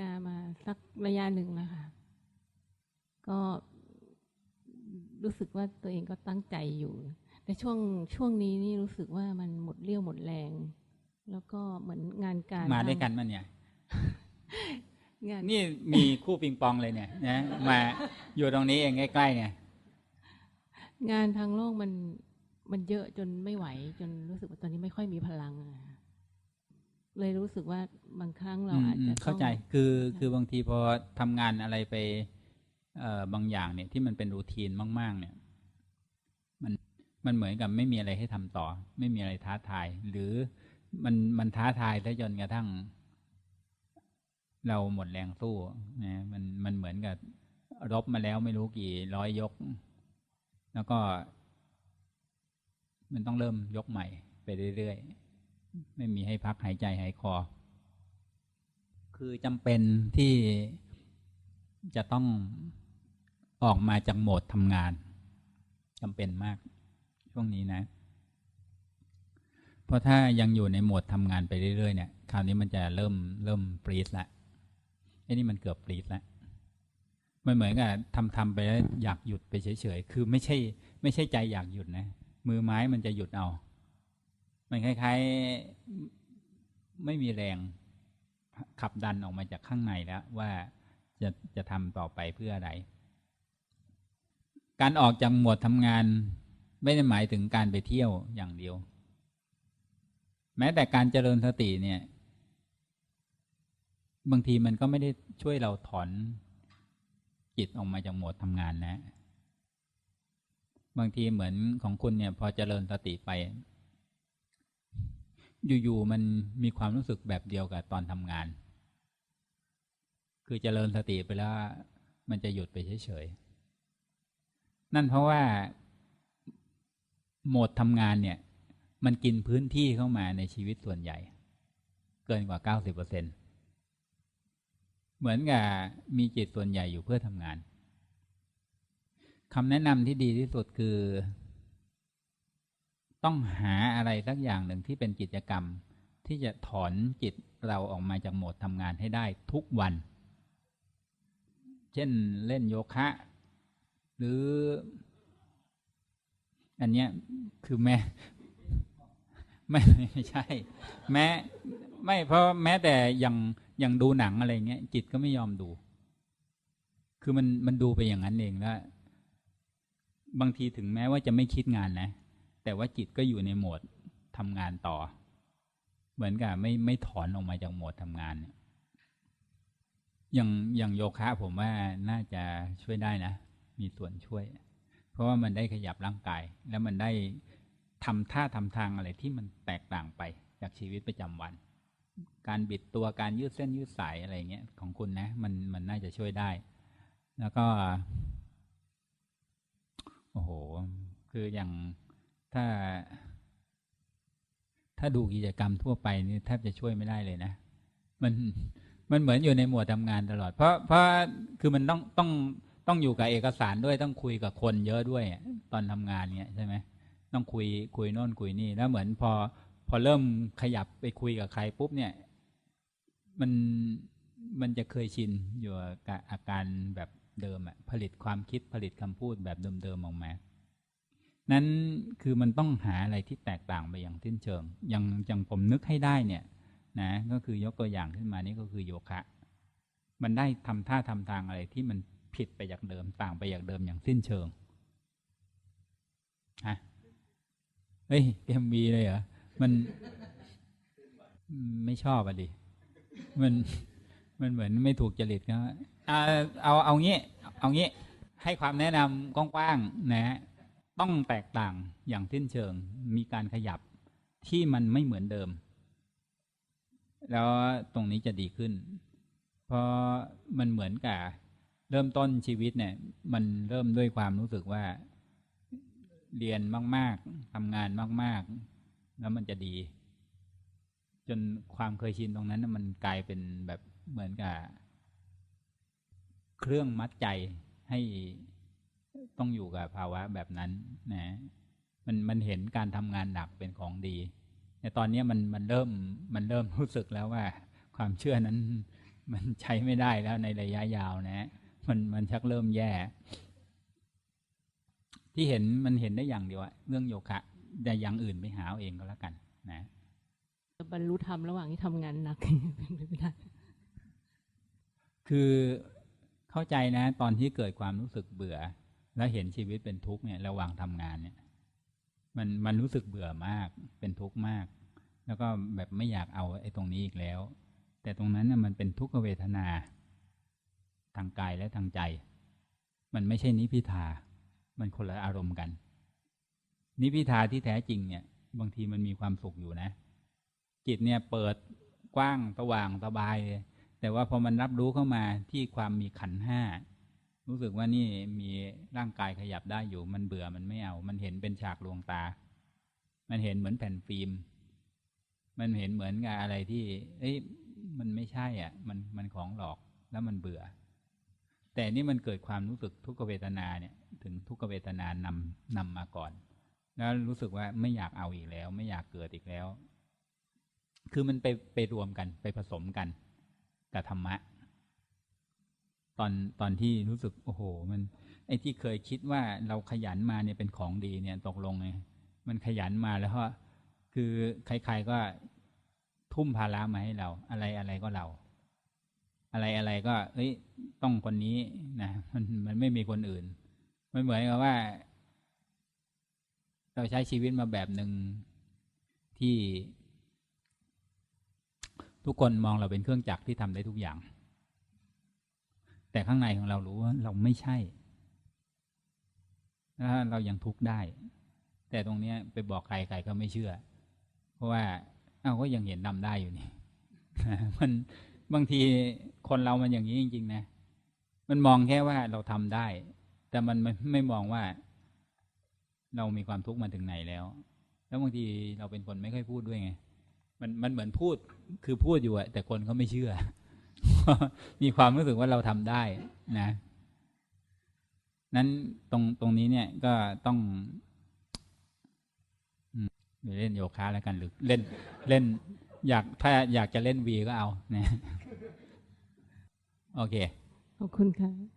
นามาสักระยะหนึ่งแล้วค่ะก็รู้สึกว่าตัวเองก็ตั้งใจอยู่ แต่ช่วงช่วงนี้นี่รู้สึกว่ามันหมดเรี่ยวหมดแรง แล้วก็เหมือนงานการมาด้วยทงกันมันเนี่ยงานนี่มีคู่ปิงปองเลยเนี่ยนะมาอยู่ตรงนี้เองใกล้ๆเนี่ยงานทางโลกมันมันเยอะจนไม่ไหว จนรู้สึกว่าตอนนี้ไม่ค่อยมีพลังอะค่ะ เลยรู้สึกว่าบางครั้งเราอาจอืมจะอืมเข้าใจต้องคือคือบางทีพอทำงานอะไรไปเอ่อบางอย่างเนี่ยที่มันเป็นรูทีนมาก ๆ เนี่ย มันมันเหมือนกับไม่มีอะไรให้ทำต่อ ไม่มีอะไรท้าทาย หรือมันมันท้าทายซะจนกระทั่ง เราหมดแรงสู้นะมันมันเหมือนกับรบมาแล้วไม่รู้กี่ร้อยยก แล้วก็ มันต้องเริ่มยกใหม่ไปเรื่อยๆ ไม่มีให้พักหายใจหายคอ คือจำเป็นที่จะต้องออกมาจากโหมดทำงานจำเป็นมาก ช่วงนี้นะ เพราะถ้ายังอยู่ในโหมดทำงานไปเรื่อยๆเนี่ยคราวนี้มันจะเริ่มเริ่มปรีดละไอ้นี่มันเกือบปรีดละมันเหมือนกับทำทำไปแล้วอยากหยุดไปเฉยๆ คือไม่ใช่ ไม่ใช่ใจอยากหยุดนะ มือไม้มันจะหยุดเอา มันคล้ายๆไม่มีแรงขับดันออกมาจากข้างในแล้ว ว่าจะจะทำต่อไปเพื่ออะไร การออกจากหมวดทำงานไม่ได้หมายถึงการไปเที่ยวอย่างเดียว แม้แต่การเจริญสติเนี่ย บางทีมันก็ไม่ได้ช่วยเราถอนจิตออกมาจากหมวดทำงานนะ บางทีเหมือนของคุณเนี่ย พอเจริญสติไป อยู่ๆมันมีความรู้สึกแบบเดียวกับตอนทำงาน คือเจริญสติไปแล้วมันจะหยุดไปเฉยๆ นั่นเพราะว่า โหมดทำงานเนี่ย มันกินพื้นที่เข้ามาในชีวิตส่วนใหญ่ เกินกว่าเก้าสิบเปอร์เซ็นเหมือนกับมีจิตส่วนใหญ่อยู่เพื่อทำงานคำแนะนำที่ดีที่สุดคือ ต้องหาอะไรสักอย่างหนึ่งที่เป็นกิจกรรม ที่จะถอนจิตเราออกมาจากโหมดทำงานให้ได้ทุกวัน เช่นเล่นโยคะ หรือ อันเนี้ยคือแม้ไม่ไม่ใช่ แม้ไม่เพราะแม้แต่อย่างอย่างดูหนังอะไรเงี้ยจิตก็ไม่ยอมดู คือมันมันดูไปอย่างนั้นเองแล้วบางทีถึงแม้ว่าจะไม่คิดงานนะ แต่ว่าจิตก็อยู่ในโหมดทำงานต่อ เหมือนกับไม่ไม่ถอนออกมาจากโหมดทำงานเนี่ยอย่างอย่างโยคะผมว่าน่าจะช่วยได้นะ มีส่วนช่วย เพราะว่ามันได้ขยับร่างกาย แล้วมันได้ทำท่าทำทางอะไรที่มันแตกต่างไปจากชีวิตประจำวัน การบิดตัวการยืดเส้นยืดสายอะไรเงี้ยของคุณนะ มันมันน่าจะช่วยได้ แล้วก็ โอ้โห คืออย่าง ถ้า ถ้าดูกิจกรรมทั่วไปนี่แทบจะช่วยไม่ได้เลยนะ มันมันเหมือนอยู่ในหมวดทำงานตลอด เพราะเพราะคือมันต้องต้องต้องอยู่กับเอกสารด้วยต้องคุยกับคนเยอะด้วย ตอนทำงานเนี่ยใช่ไหมต้องคุยคุยโน่นคุยนี่แล้วเหมือนพอ พอเริ่มขยับไปคุยกับใครปุ๊บเนี่ย มันมันจะเคยชินอยู่กับอาการแบบเดิมอะผลิตความคิดผลิตคำพูดแบบเดิมๆออกมา นั้นคือมันต้องหาอะไรที่แตกต่างไปอย่างสิ้นเชิงอย่างอย่างผมนึกให้ได้เนี่ยนะก็คือยกตัวอย่างขึ้นมานี่ก็คือโยคะ มันได้ทำท่าทำทางอะไรที่มันผิดไปจากเดิมต่างไปจากเดิมอย่างสิ้นเชิงฮะเฮ้ยเกมบีเลยเหรอมันไม่ชอบอะดิมันมันเหมือนไม่ถูกจริตก็เอาเอาเอางี้ เอางี้ให้ความแนะนำกว้างๆนะ ต้องแตกต่างอย่างสิ้นเชิง มีการขยับที่มันไม่เหมือนเดิม แล้วตรงนี้จะดีขึ้น เพราะมันเหมือนกับเริ่มต้นชีวิตเนี่ย มันเริ่มด้วยความรู้สึกว่า เรียนมาก ๆทำงานมาก ๆ แล้วมันจะดี จนความเคยชินตรงนั้นมันกลายเป็นแบบเหมือนกับ เครื่องมัดใจให้ ต้องอยู่กับภาวะแบบนั้นนะมันมันเห็นการทำงานหนักเป็นของดีแต่ตอนนี้มันมันเริ่มมันเริ่มรู้สึกแล้วว่า ความเชื่อนั้นมันใช้ไม่ได้แล้วในระยะยาวนะ มันมันชักเริ่มแย่ ที่เห็นมันเห็นได้อย่างเดียวอะเรื่องโยคะแต่อย่างอื่นไปหาเอาเองก็แล้วกันนะจะบรรลุธรรมระหว่างที่ทำงานหนักเป็นไปไม่ได้คือเข้าใจนะ ตอนที่เกิดความรู้สึกเบื่อ แล้วเห็นชีวิตเป็นทุกข์เนี่ยระหว่างทำงานเนี่ยมันมันรู้สึกเบื่อมากเป็นทุกข์มาก แล้วก็แบบไม่อยากเอาไอ้ตรงนี้อีกแล้ว แต่ตรงนั้นน่ะมันเป็นทุกขเวทนา ทางกายและทางใจ มันไม่ใช่นิพิทา มันคนละอารมณ์กัน นิพิทาที่แท้จริงเนี่ย บางทีมันมีความสุขอยู่นะ จิตเนี่ยเปิดกว้างสว่างสบาย แต่ว่าพอมันรับรู้เข้ามาที่ความมีขันห้า รู้สึกว่านี่มีร่างกายขยับได้อยู่ มันเบื่อมันไม่เอา มันเห็นเป็นฉากลวงตา มันเห็นเหมือนแผ่นฟิล์มมันเห็นเหมือนกับอะไรที่ เอ้ยมันไม่ใช่อะ มันมันของหลอกแล้วมันเบื่อ แต่นี่มันเกิดความรู้สึกทุกขเวทนาเนี่ย ถึงทุกขเวทนานำนำมาก่อน แล้วรู้สึกว่าไม่อยากเอาอีกแล้ว ไม่อยากเกิดอีกแล้ว คือมันไปไปรวมกันไปผสมกันกับธรรมะ ตอนตอนที่รู้สึกโอ้โห มัน ไอ้ที่เคยคิดว่าเราขยันมาเนี่ยเป็นของดีเนี่ยตกลงไงมันขยันมาแล้วก็คือใครๆก็ทุ่มภาระมาให้เรา อะไรอะไรก็เรา อะไรอะไรก็ เอ้ย ต้องคนนี้นะมันมันไม่มีคนอื่นมันเหมือนกับว่า เราใช้ชีวิตมาแบบหนึ่งที่ ทุกคนมองเราเป็นเครื่องจักรที่ทำได้ทุกอย่าง แต่ข้างในของเรารู้ว่าเราไม่ใช่แล้วเรายังทุกข์ได้ แต่ตรงเนี้ยไปบอกใครใครก็ไม่เชื่อ เพราะว่าเอ้าก็ยังเห็นนำได้อยู่นี่มันบางทีคนเรามันอย่างนี้จริง ๆ นะ มันมองแค่ว่าเราทำได้ แต่มันไม่ไม่มองว่า เรามีความทุกข์มาถึงไหนแล้ว แล้วบางทีเราเป็นคนไม่ค่อยพูดด้วยไง มันมันเหมือนพูดคือพูดอยู่อะแต่คนเขาไม่เชื่อ มีความรู้สึกว่าเราทำได้นะนั้นตรงตรงนี้เนี่ยก็ต้องอเล่นโยคะแล้วกันหรือเล่นเล่น อยากถ้าอยากจะเล่นวีก็เอานะโอเค ขอบคุณค่ะ